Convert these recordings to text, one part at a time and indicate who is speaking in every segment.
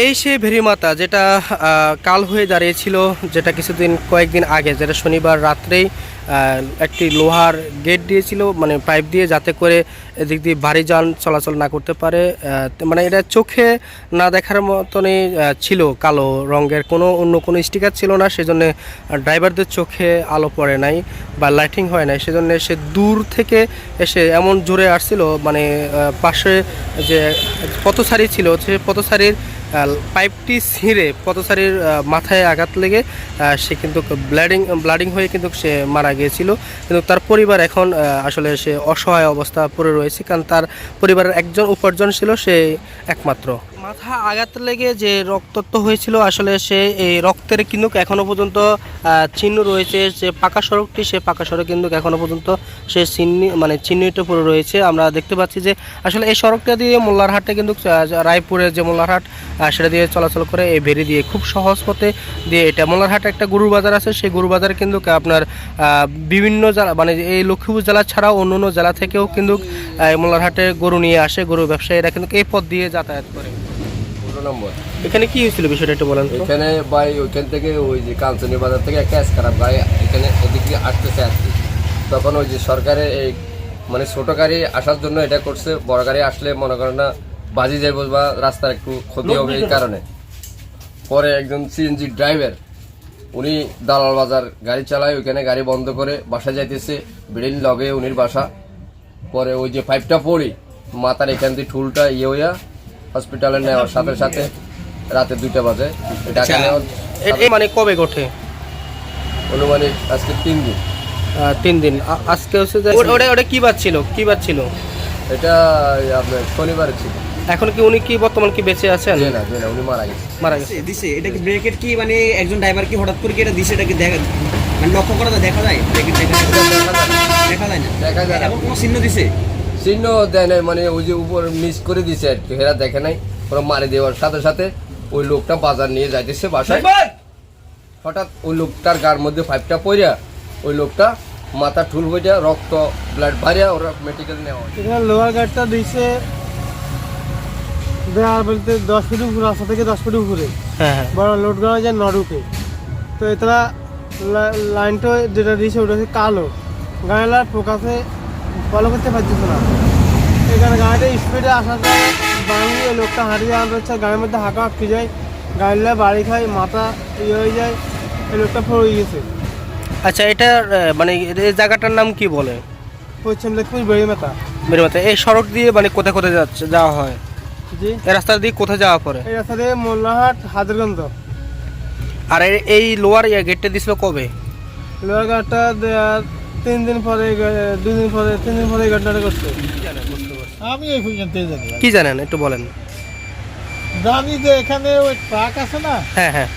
Speaker 1: এই সে ভেরিমাতা যেটা কাল হয়ে দাঁড়িয়েছিল, যেটা কিছুদিন, কয়েকদিন আগে, যেটা শনিবার রাত্রেই একটি লোহার গেট দিয়েছিল মানে পাইপ দিয়ে যাতে করে এদিক দিয়ে ভারী যান চলাচল না করতে পারে মানে এটা চোখে না দেখার মতনই ছিল কালো রঙের, কোনো অন্য কোনো স্টিকার ছিল না, সেজন্য ড্রাইভারদের চোখে আলো পড়ে নাই বা লাইটিং হয় নাই, সেজন্য সে দূর থেকে এসে এমন জোরে আসছিল মানে পাশে যে পথসারি ছিল, সে পথসারির পাইপটি ছিঁড়ে পথচারীর মাথায় আঘাত লেগে সে কিন্তু ব্লাডিং ব্লাডিং হয়ে কিন্তু সে মারা গিয়েছিল। কিন্তু তার পরিবার এখন আসলে সে অসহায় অবস্থা পড়ে রয়েছে, কারণ তার পরিবারের একজন উপার্জন ছিল সে একমাত্র। মাথা আঘাত লেগে যে রক্তত্ব হয়েছিল, আসলে সে এই রক্তের কিন্তু এখনও পর্যন্ত চিহ্ন রয়েছে। যে পাকা সড়কটি, সে পাকা সড়ক কিন্তু এখনও পর্যন্ত সে চিহ্নি মানে চিহ্নিত পড়ে রয়েছে। আমরা দেখতে পাচ্ছি যে, আসলে এই সড়কটা দিয়ে মোল্লারহাটে কিন্তু রায়পুরের যে মোল্লারহাট সেটা দিয়ে চলাচল করে এই ভেরি দিয়ে খুব সহজ পথে দিয়ে এটা মোল্লারহাটে একটা গরুর বাজার আছে। সেই গরু বাজার কিন্তু আপনার বিভিন্ন জেলা মানে এই লক্ষ্মীপুর জেলা ছাড়াও অন্য অন্য জেলা থেকেও কিন্তু মোল্লারহাটে গরু নিয়ে আসে। গরু ব্যবসায়ীরা কিন্তু এই পথ দিয়ে যাতায়াত করে।
Speaker 2: নম্বর।
Speaker 1: এখানে কি হয়েছিল বিষয়টা একটু বলেন
Speaker 2: এখানে ভাই ওইখান থেকে ওই যে কাঞ্চনী বাজার থেকে একটা খারাপ গাড়ি এখানে এদিক আসতেছে আর কি। তখন ওই যে সরকারের এই মানে ছোট গাড়ি আসার জন্য এটা করছে বড় গাড়ি আসলে মনে করেন না বাজি যাইব বা রাস্তার একটু ক্ষতি হবে এই কারণে। পরে একজন সিএনজি ড্রাইভার উনি দালাল বাজার গাড়ি চালায় ওইখানে গাড়ি বন্ধ করে বাসা যাইতেছে বিড়ির লগে উনির বাসা। পরে ওই যে পাইপটা পড়ি মাথার এখান দিয়ে ঠুলটা ইয়ে হইয়া হসপিটালে নেওয়ার সাথে সাথে রাতে দুইটা বাজে। ঢাকা নেওয়ার
Speaker 1: এ- এ মানে কবে ঘটে
Speaker 2: অনুমানিক আজকে তিন দিন।
Speaker 1: তিন দিন। আজকে হচ্ছে যে ওটা ওটা- কি বার ছিল? কি বার ছিল?
Speaker 2: এটা আপনার শনিবারে ছিল।
Speaker 1: এখন কি উনি কি বর্তমান কি বেঁচে আছেন?
Speaker 2: না না উনি মারা গেছে।
Speaker 1: মারা গেছে।
Speaker 3: দিছে, এটা কি ব্রেকেট কি মানে একজন ড্রাইভার কি হঠাৎ করে কি এটা দিছে? এটা কি দেখা মানে লক্ষ্য করা দেখা যায়? ব্রেকেট। দেখা যায়?
Speaker 2: না।
Speaker 3: দেখা যায় না। এমন কোনো চিহ্ন দিছে?
Speaker 2: চিহ্ন দেয় নাই মানে ওই যে উপর মিস করে দিছে আর কি। হেরা দেখে নাই ওরা মারি দেওয়ার সাথে সাথে ওই লোকটা বাজার নিয়ে যাইতেছে বাসায়। হঠাৎ ওই লোকটার গার মধ্যে পাইপটা পড়িয়া ওই লোকটা মাথা ঠুল বইটা রক্ত ব্লাড ভারিয়া ওরা মেডিকেল নেওয়া হয়।
Speaker 4: এখানে লোহার গাড়িটা দিয়েছে দেওয়ার বলতে দশ ফুট উপরে রাস্তা থেকে দশ ফুট উপরে।
Speaker 1: হ্যাঁ হ্যাঁ।
Speaker 4: বড় লোড করা যায় নডুকে তো এটা লাইনটা যেটা দিয়েছে ওটা হচ্ছে কালো। গাড়িলার ফোকাসে ফলো করতে পারতেছে না। এখানে গাড়িটা স্পিডে আসাতে বাঙি ওই লোকটা হাঁটি যাওয়া হচ্ছে গাড়ির মধ্যে হাঁকা আটকে যায় গাড়িলা বাড়ি খায় মাথা ইয়ে হয়ে যায় এই লোকটা পড়ে গেছে
Speaker 1: আচ্ছা এটা মানে এই জায়গাটার নাম কি বলে?
Speaker 4: পশ্চিম লক্ষ্মীর বেড়ি মাথা
Speaker 1: মেরে মাথায় এই সড়ক দিয়ে মানে কোথায় কোথায় যাচ্ছে যাওয়া হয়?
Speaker 4: জি।
Speaker 1: এই রাস্তা দিয়ে কোথায় যাওয়া পরে
Speaker 4: এই রাস্তা দিয়ে মোল্লাহাট হাজারগঞ্জ।
Speaker 1: আর এই- লোয়ার গেটটা দিছিল কবে?
Speaker 4: গাড়িটা দেওয়ার তিন দিন পরে দুই দিন পরে তিন দিন পরে এই ঘটনাটা করছে।
Speaker 5: আমি এই পর্যন্ত জানি
Speaker 1: কি জানেন? একটু বলেন।
Speaker 5: জানি যে এখানে ওই ট্রাক আছে না?
Speaker 1: হ্যাঁ হ্যাঁ।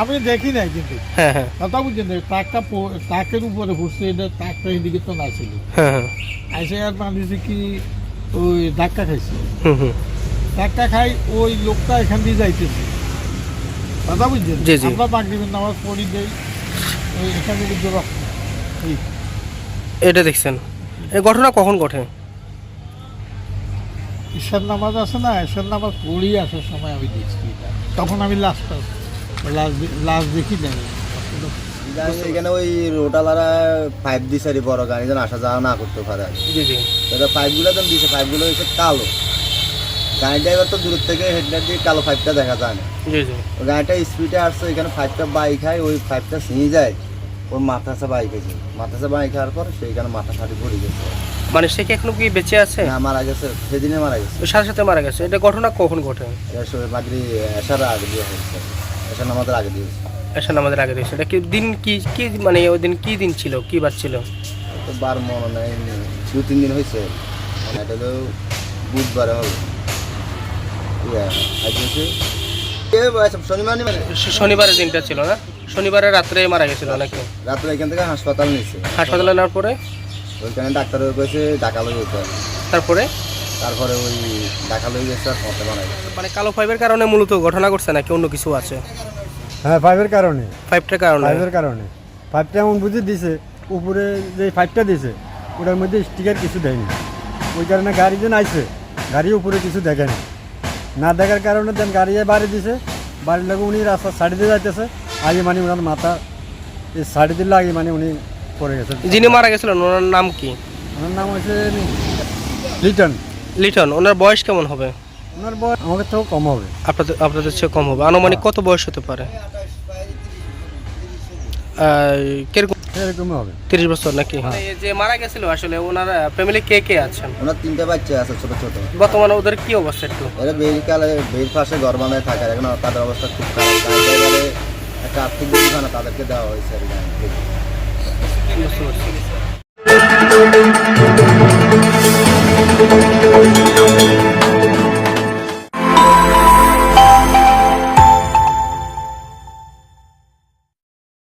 Speaker 5: আমি দেখি নাই কিন্তু।
Speaker 1: হ্যাঁ হ্যাঁ।
Speaker 5: কথা বুঝছেন ট্রাকটা ট্রাকের উপরে ঘুরছে এটা ট্রাকটা এদিকে তো না ছিল।
Speaker 1: হ্যাঁ হ্যাঁ।
Speaker 5: এসে আর মানুষে কি ওই ধাক্কা খাইছে?
Speaker 1: হুম হুম।
Speaker 5: ধাক্কা খাই ওই লোকটা এখান দিয়ে যাইতেছে। কথা বুঝছেন?
Speaker 1: জি, জি।
Speaker 5: আমরা মাগরিবের নামাজ পড়ি দেই ওই এখানে কিন্তু রক্ত
Speaker 1: এটা দেখছেন। এই ঘটনা কখন ঘটে?
Speaker 5: ঈশ্বর নামাজ আছে না ঈশ্বর নামাজ পড়ি আসার সময় আমি দেখছি এটা। তখন আমি লাস্ট লাস্ট লাস্ট দেখি নাই।
Speaker 6: এখানে ওই রোটালারা পাইপ দিছে আর বড় গাড়ি যেন আসা যাওয়া না করতে পারে। আর কি।
Speaker 1: জি জি।
Speaker 6: তো পাইপগুলো যেন দিছে পাইপগুলো হচ্ছে কালো। গাড়ি ড্রাইভার তো দূর থেকে হেডলাইট দিয়ে কালো পাইপটা দেখা যায় না।
Speaker 1: জি জি।
Speaker 6: ওই গাড়িটা স্পিডে আসছে এখানে পাইপটা বাইক হয় ওই পাইপটা ছিঁড়ে যায়। ওর মাথাসে বাইক হয়েছে মাথাসে বাইক হওয়ার পর সেইখানে মাথা ফাটি পড়ে গেছে।
Speaker 1: মানে সে কি এখনও কি বেঁচে আছে?
Speaker 6: না মারা গেছে। সেদিনে মারা গেছে।
Speaker 1: ওর সাথে সাথে মারা গেছে। এটা ঘটনা কখন ঘটে?
Speaker 6: এটা সবাই মাগরি এসার আগে দিয়ে হয়েছে। এসার নামাজের আগে দিয়েছে
Speaker 1: এসে আমাদের আগে দিয়েছে এটা কি দিন কি কি মানে ওই দিন কি দিন ছিল? কি বার ছিল?
Speaker 6: তো বার মনে নেই। দু তিন দিন হয়েছে। মানে এটা তো বুধবারে হবে।
Speaker 1: শনিবারের দিনটা ছিল না? শনিবারে রাত্রে মারা গেছিল নাকি?
Speaker 6: রাত্রে এখান থেকে হাসপাতাল নিয়েছে।
Speaker 1: হাসপাতালে নেওয়ার পরে?
Speaker 6: ওইখানে ডাক্তার কয়েছে ঢাকা লই যেতে
Speaker 1: তারপরে?
Speaker 6: তারপরে ওই ঢাকা লই গেছে আর পথে মারা গেছে।
Speaker 1: মানে কালো পাইপের কারণে মূলত ঘটনা ঘটছে নাকি অন্য কিছু আছে?
Speaker 4: হ্যাঁ পাইপের কারণে।
Speaker 1: পাইপটার কারণে?
Speaker 4: পাইপের কারণে। পাইপটা এমন বুঝে দিছে উপরে যে পাইপটা দিছে ওটার মধ্যে স্টিকার কিছু দেয়নি। ওই কারণে গাড়ি যে আইছে গাড়ি উপরে কিছু দেখেনি।
Speaker 7: না দেখার কারণে দেন গাড়ি বাড়ি দিছে বাড়ির লোক উনি রাস্তা সাইড দিয়ে যাইতেছে। আগে মানে ওনার মাথা এই সাইড দিলে আগে মানে উনি পড়ে গেছে
Speaker 1: যিনি মারা গেছিলেন ওনার নাম কি?
Speaker 7: ওনার নাম হচ্ছে লিটন।
Speaker 1: লিটন ওনার বয়স কেমন হবে?
Speaker 7: ওনার বয়স আমাকে তো কম হবে।
Speaker 1: আপনাদের আপনাদের চেয়ে কম হবে। আনুমানিক কত বয়স হতে পারে? কীরকম
Speaker 7: হবে।
Speaker 1: তিরিশ বছর নাকি? যে মারা গেছিল আসলে ওনার ফ্যামিলি কে কে আছেন?
Speaker 6: ওনার তিনটা বাচ্চা আছে ছোট ছোট।
Speaker 1: বর্তমানে ওদের কি অবস্থা একটু?
Speaker 6: এরা বেরিকালে বের পাশে ঘর বানায় থাকে এখন তাদের অবস্থা খুব খারাপ। একটা আর্থিক বিধানা তাদেরকে দেওয়া হয়েছে আর কি।